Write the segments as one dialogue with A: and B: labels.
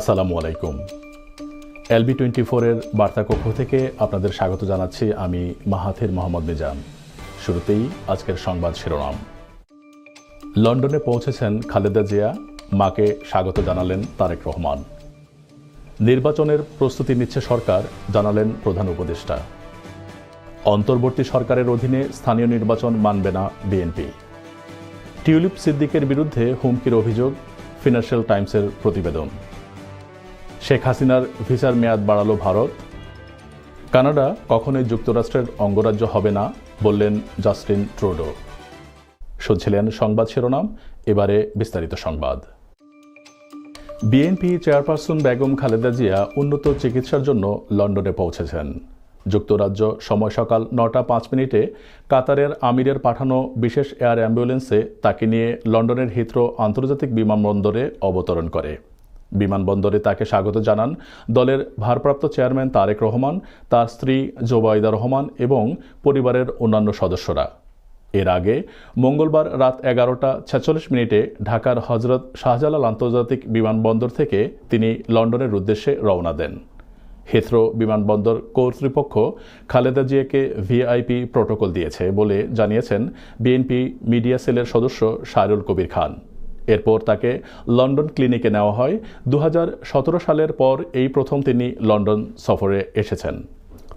A: আসসালামু আলাইকুম LB twenty ফোরের বার্তাকক্ষ থেকে আপনাদের স্বাগত জানাচ্ছি আমি মাহাথির মোহাম্মদ নিজাম শুরুতেই আজকের সংবাদ শিরোনাম লন্ডনে পৌঁছেছেন খালেদা জিয়া মাকে স্বাগত জানালেন তারেক রহমান নির্বাচনের প্রস্তুতি নিচ্ছে সরকার জানালেন প্রধান উপদেষ্টা অন্তর্বর্তী সরকারের অধীনে স্থানীয় নির্বাচন মানবে না বিএনপি টিউলিপ সিদ্দিকের বিরুদ্ধে হুমকির অভিযোগ ফিনান্সিয়াল টাইমসের প্রতিবেদন শেখ হাসিনার ভিসার মেয়াদ বাড়ালো ভারত কানাডা কখনোই যুক্তরাষ্ট্রের অঙ্গরাজ্য হবে না বললেন জাস্টিন ট্রুডো শুনছিলেন সংবাদ শিরোনাম এবারে বিস্তারিত সংবাদ বিএনপি চেয়ারপারসন বেগম খালেদা জিয়া উন্নত চিকিৎসার জন্য লন্ডনে পৌঁছেছেন যুক্তরাজ্য সময় সকাল নটা পাঁচ মিনিটে কাতারের আমিরের পাঠানো বিশেষ এয়ার অ্যাম্বুলেন্সে তাকে নিয়ে লন্ডনের হিত্র আন্তর্জাতিক বিমানবন্দরে অবতরণ করে বিমানবন্দরে তাকে স্বাগত জানান দলের ভারপ্রাপ্ত চেয়ারম্যান তারেক রহমান তার স্ত্রী জোবায়দা রহমান এবং পরিবারের অন্যান্য সদস্যরা এর আগে মঙ্গলবার রাত এগারোটা ছেচল্লিশ মিনিটে ঢাকার হজরত শাহজালাল আন্তর্জাতিক বিমানবন্দর থেকে তিনি লন্ডনের উদ্দেশ্যে রওনা দেন হেথ্রো বিমানবন্দর কর্তৃপক্ষ খালেদা জিয়াকে ভিআইপি প্রোটোকল দিয়েছে বলে জানিয়েছেন বিএনপি মিডিয়া সেলের সদস্য শাহরুল কবির খান এরপর তাকে লন্ডন ক্লিনিকে নেওয়া হয় দু সালের পর এই প্রথম তিনি লন্ডন সফরে এসেছেন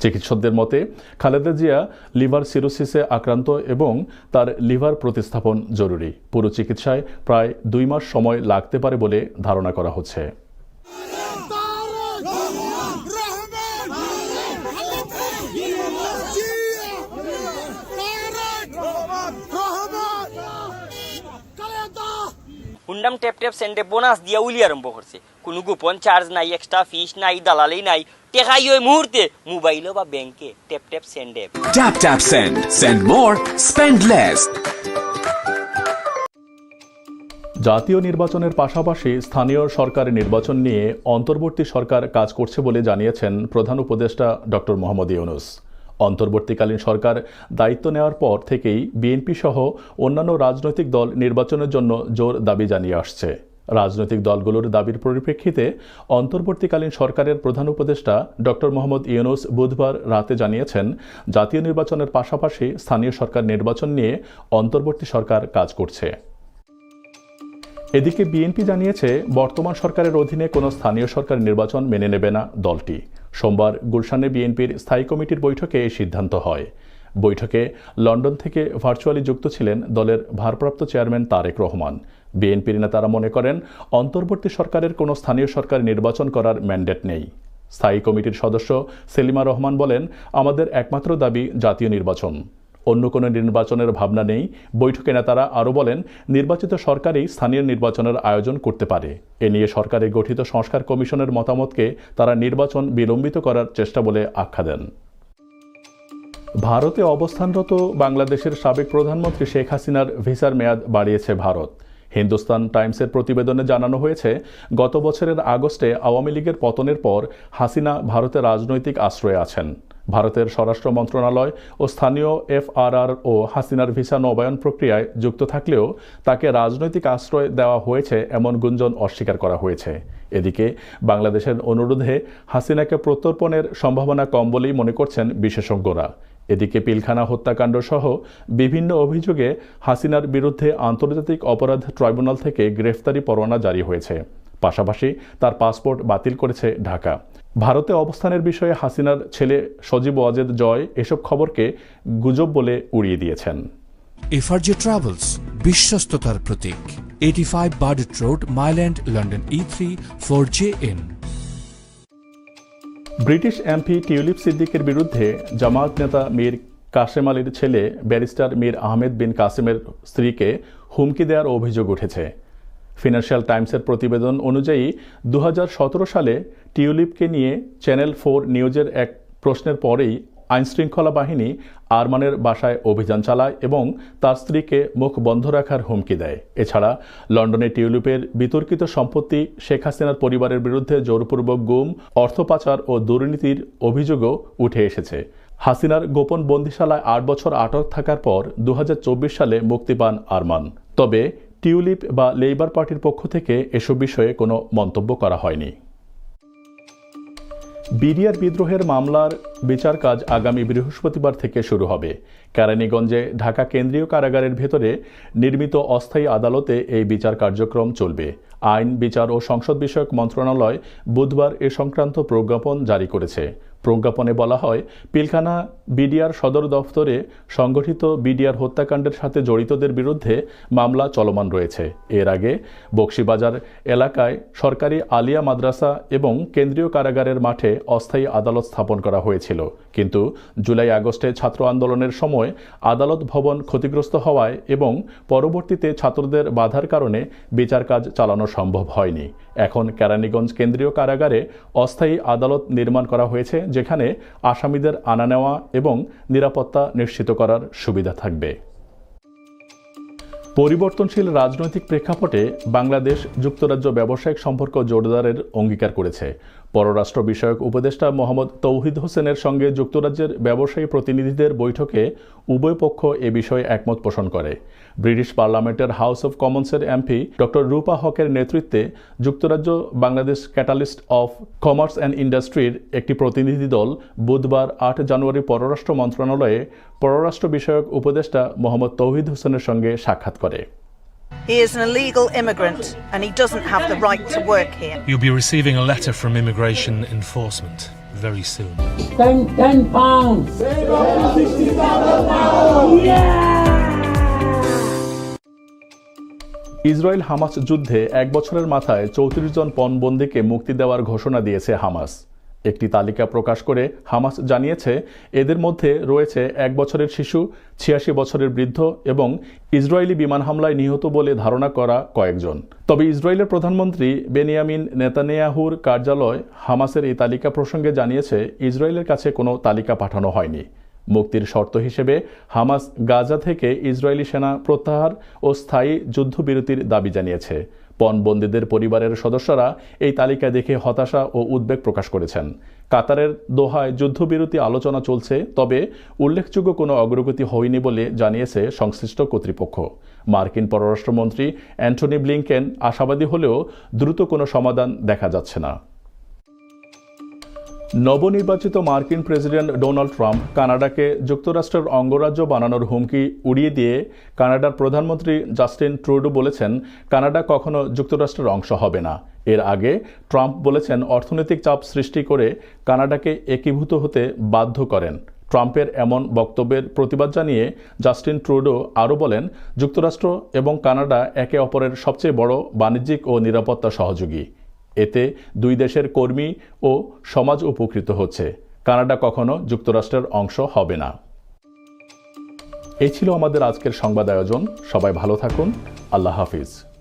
A: চিকিৎসকদের মতে খালেদা জিয়া লিভার সিরোসিসে আক্রান্ত এবং তার লিভার প্রতিস্থাপন জরুরি পুরো চিকিৎসায় প্রায় দুই মাস সময় লাগতে পারে বলে ধারণা করা হচ্ছে র্যান্ডাম টেপ টেপ সেন্টে
B: বোনাস দিয়া উলি আরম্ভ করছে কোনো গোপন চার্জ নাই এক্সট্রা ফিস নাই দালালি নাই টেকাই ওই মুহূর্তে মোবাইল বা ব্যাংকে টেপ টেপ সেন্ডে tap tap send send more spend less জাতীয় নির্বাচনের পাশাপাশি স্থানীয় সরকারি নির্বাচন নিয়ে অন্তর্বর্তী সরকার কাজ করছে বলে জানিয়েছেন প্রধান উপদেষ্টা ড মোহাম্মদ ইউনুস অন্তর্বর্তীকালীন সরকার দায়িত্ব নেওয়ার পর থেকেই বিএনপি সহ অন্যান্য রাজনৈতিক দল নির্বাচনের জন্য জোর দাবি জানিয়ে আসছে রাজনৈতিক দলগুলোর দাবির পরিপ্রেক্ষিতে অন্তর্বর্তীকালীন সরকারের প্রধান উপদেষ্টা ড মোহাম্মদ ইউনুস বুধবার রাতে জানিয়েছেন জাতীয় নির্বাচনের পাশাপাশি স্থানীয় সরকার নির্বাচন নিয়ে অন্তর্বর্তী সরকার কাজ করছে এদিকে বিএনপি জানিয়েছে বর্তমান সরকারের অধীনে কোনো স্থানীয় সরকার নির্বাচন মেনে নেবে না দলটি সোমবার গুলশানে বিএনপির স্থায়ী কমিটির বৈঠকে এই সিদ্ধান্ত হয় বৈঠকে লন্ডন থেকে ভার্চুয়ালি যুক্ত ছিলেন দলের ভারপ্রাপ্ত চেয়ারম্যান তারেক রহমান বিএনপির নেতারা মনে করেন অন্তর্বর্তী সরকারের কোনো স্থানীয় সরকার নির্বাচন করার ম্যান্ডেট নেই স্থায়ী কমিটির সদস্য সেলিমা রহমান বলেন আমাদের একমাত্র দাবি জাতীয় নির্বাচন অন্য কোনো নির্বাচনের ভাবনা নেই বৈঠকে নেতারা আরও বলেন নির্বাচিত সরকারই স্থানীয় নির্বাচনের আয়োজন করতে পারে এ নিয়ে সরকারের গঠিত সংস্কার কমিশনের মতামতকে তারা নির্বাচন বিলম্বিত করার চেষ্টা বলে আখ্যা দেন ভারতে অবস্থানরত বাংলাদেশের সাবেক প্রধানমন্ত্রী শেখ হাসিনার ভিসার মেয়াদ বাড়িয়েছে ভারত হিন্দুস্তান টাইমসের প্রতিবেদনে জানানো হয়েছে গত বছরের আগস্টে আওয়ামী লীগের পতনের পর হাসিনা ভারতে রাজনৈতিক আশ্রয়ে আছেন ভারতের স্বরাষ্ট্র মন্ত্রণালয় ও স্থানীয় এফআরআর ও হাসিনার ভিসা নবায়ন প্রক্রিয়ায় যুক্ত থাকলেও তাকে রাজনৈতিক আশ্রয় দেওয়া হয়েছে এমন গুঞ্জন অস্বীকার করা হয়েছে এদিকে বাংলাদেশের অনুরোধে হাসিনাকে প্রত্যর্পণের সম্ভাবনা কম বলেই মনে করছেন বিশেষজ্ঞরা এদিকে পিলখানা হত্যাকাণ্ড সহ বিভিন্ন অভিযোগে হাসিনার বিরুদ্ধে আন্তর্জাতিক অপরাধ ট্রাইব্যুনাল থেকে গ্রেফতারি পরোয়ানা জারি হয়েছে পাশাপাশি তার পাসপোর্ট বাতিল করেছে ঢাকা ভারতে অবস্থানের বিষয়ে হাসিনার ছেলে সজীব ওয়াজেদ জয় এসব খবরকে গুজব বলে উড়িয়ে দিয়েছেন এফআরজে ট্রাভেলস বিশ্বস্ততার প্রতীক eighty five Burdett road Mile End London E three four J N British MP Tulip সিদ্দিকের বিরুদ্ধে জামায়াত নেতা মীর কাশেম আলীর ছেলে ব্যারিস্টার মীর আহমেদ বিন কাসেমের স্ত্রীকে হুমকি দেওয়ার অভিযোগ উঠেছে ফিনান্সিয়াল টাইমসের প্রতিবেদন অনুযায়ী দু সালে টিউলিপকে নিয়ে চ্যানেল ফোর নিউজের এক প্রশ্নের পরেই আইনশৃঙ্খলা বাহিনী আরমানের বাসায় অভিযান চালায় এবং তার স্ত্রীকে মুখ বন্ধ রাখার হুমকি দেয় এছাড়া লন্ডনে টিউলিপের বিতর্কিত সম্পত্তি শেখ হাসিনার পরিবারের বিরুদ্ধে জোরপূর্বক গুম অর্থ পাচার ও দুর্নীতির অভিযোগও উঠে এসেছে হাসিনার গোপন বন্দিশালায় আট বছর আটক থাকার পর দু সালে মুক্তি পান আরমান তবে টিউলিপ বা লেবার পার্টির পক্ষ থেকে এসব বিষয়ে কোনো মন্তব্য করা হয়নি বিডিআর বিদ্রোহের মামলার বিচার কাজ আগামী বৃহস্পতিবার থেকে শুরু হবে কেরানীগঞ্জে ঢাকা কেন্দ্রীয় কারাগারের ভেতরে নির্মিত অস্থায়ী আদালতে এই বিচার কার্যক্রম চলবে আইন বিচার ও সংসদ বিষয়ক মন্ত্রণালয় বুধবার এ সংক্রান্ত প্রজ্ঞাপন জারি করেছে প্রজ্ঞাপনে বলা হয় পিলখানা বিডিআর সদর দফতরে সংগঠিত বিডিআর হত্যাকাণ্ডের সাথে জড়িতদের বিরুদ্ধে মামলা চলমান রয়েছে এর আগে বক্সিবাজার এলাকায় সরকারি আলিয়া মাদ্রাসা এবং কেন্দ্রীয় কারাগারের মাঠে অস্থায়ী আদালত স্থাপন করা হয়েছিল কিন্তু জুলাই আগস্টে ছাত্র আন্দোলনের সময় আদালত ভবন ক্ষতিগ্রস্ত হওয়ায় এবং পরবর্তীতে ছাত্রদের বাধার কারণে বিচার কাজ চালানো সম্ভব হয়নি এখন কেরানীগঞ্জ কেন্দ্রীয় কারাগারে অস্থায়ী আদালত নির্মাণ করা হয়েছে যেখানে আসামিদের আনা নেওয়া এবং নিরাপত্তা নিশ্চিত করার সুবিধা থাকবে পরিবর্তনশীল রাজনৈতিক প্রেক্ষাপটে বাংলাদেশ যুক্তরাজ্য ব্যবসায়িক সম্পর্ক জোরদারের অঙ্গীকার করেছে পররাষ্ট্র বিষয়ক উপদেষ্টা মোহাম্মদ তৌহিদ হোসেনের সঙ্গে যুক্তরাজ্যের ব্যবসায়ী প্রতিনিধিদের বৈঠকে উভয় পক্ষ এ বিষয়ে একমত পোষণ করে ব্রিটিশ পার্লামেন্টের হাউস অব কমন্সের এমপি ডক্টর রূপা হকের নেতৃত্বে যুক্তরাজ্য Bangladesh catalyst of commerce and ইন্ডাস্ট্রির একটি প্রতিনিধি দল বুধবার আট জানুয়ারি পররাষ্ট্র মন্ত্রণালয়ে পররাষ্ট্র বিষয়ক উপদেষ্টা মোহাম্মদ তৌহিদ হোসেনের সঙ্গে সাক্ষাৎ করে He is an illegal immigrant and he doesn't have the right to work here. You'll be receiving a letter from immigration enforcement very soon. Ten, ten pounds! Israel Hamas যুদ্ধে এক বছরের মাথায় চৌত্রিশ জন পণবন্দীকে মুক্তি দেওয়ার ঘোষণা দিয়েছে হামাস একটি তালিকা প্রকাশ করে হামাস জানিয়েছে এদের মধ্যে রয়েছে এক বছরের শিশু ছিয়াশি বছরের বৃদ্ধ এবং ইসরায়েলি বিমান হামলায় নিহত বলে ধারণা করা কয়েকজন তবে ইসরায়েলের প্রধানমন্ত্রী বেনিয়ামিন নেতানিয়াহুর কার্যালয় হামাসের এই তালিকা প্রসঙ্গে জানিয়েছে ইসরায়েলের কাছে কোনো তালিকা পাঠানো হয়নি মুক্তির শর্ত হিসেবে হামাস গাজা থেকে ইসরায়েলি সেনা প্রত্যাহার ও স্থায়ী যুদ্ধবিরতির দাবি জানিয়েছে পণবন্দীদের পরিবারের সদস্যরা এই তালিকা দেখে হতাশা ও উদ্বেগ প্রকাশ করেছেন কাতারের দোহায় যুদ্ধবিরতি আলোচনা চলছে তবে উল্লেখযোগ্য কোনো অগ্রগতি হয়নি বলে জানিয়েছে সংশ্লিষ্ট কর্তৃপক্ষ মার্কিন পররাষ্ট্রমন্ত্রী অ্যান্টনি ব্লিংকেন আশাবাদী হলেও দ্রুত কোনো সমাধান দেখা যাচ্ছে না নবনির্বাচিত মার্কিন প্রেসিডেন্ট ডোনাল্ড ট্রাম্প কানাডাকে যুক্তরাষ্ট্রের অঙ্গরাজ্য বানানোর হুমকি উড়িয়ে দিয়ে কানাডার প্রধানমন্ত্রী জাস্টিন ট্রুডো বলেছেন কানাডা কখনো যুক্তরাষ্ট্রের অংশ হবে না এর আগে ট্রাম্প বলেছেন অর্থনৈতিক চাপ সৃষ্টি করে কানাডাকে একীভূত হতে বাধ্য করেন ট্রাম্পের এমন বক্তব্যের প্রতিবাদ জানিয়ে জাস্টিন ট্রুডো আরও বলেন যুক্তরাষ্ট্র এবং কানাডা একে অপরের সবচেয়ে বড় বাণিজ্যিক ও নিরাপত্তা সহযোগী এতে দুই দেশের কর্মী ও সমাজ উপকৃত হচ্ছে কানাডা কখনো যুক্তরাষ্ট্রের অংশ হবে না এই ছিল আমাদের আজকের সংবাদ আয়োজন সবাই ভালো থাকুন আল্লাহ হাফিজ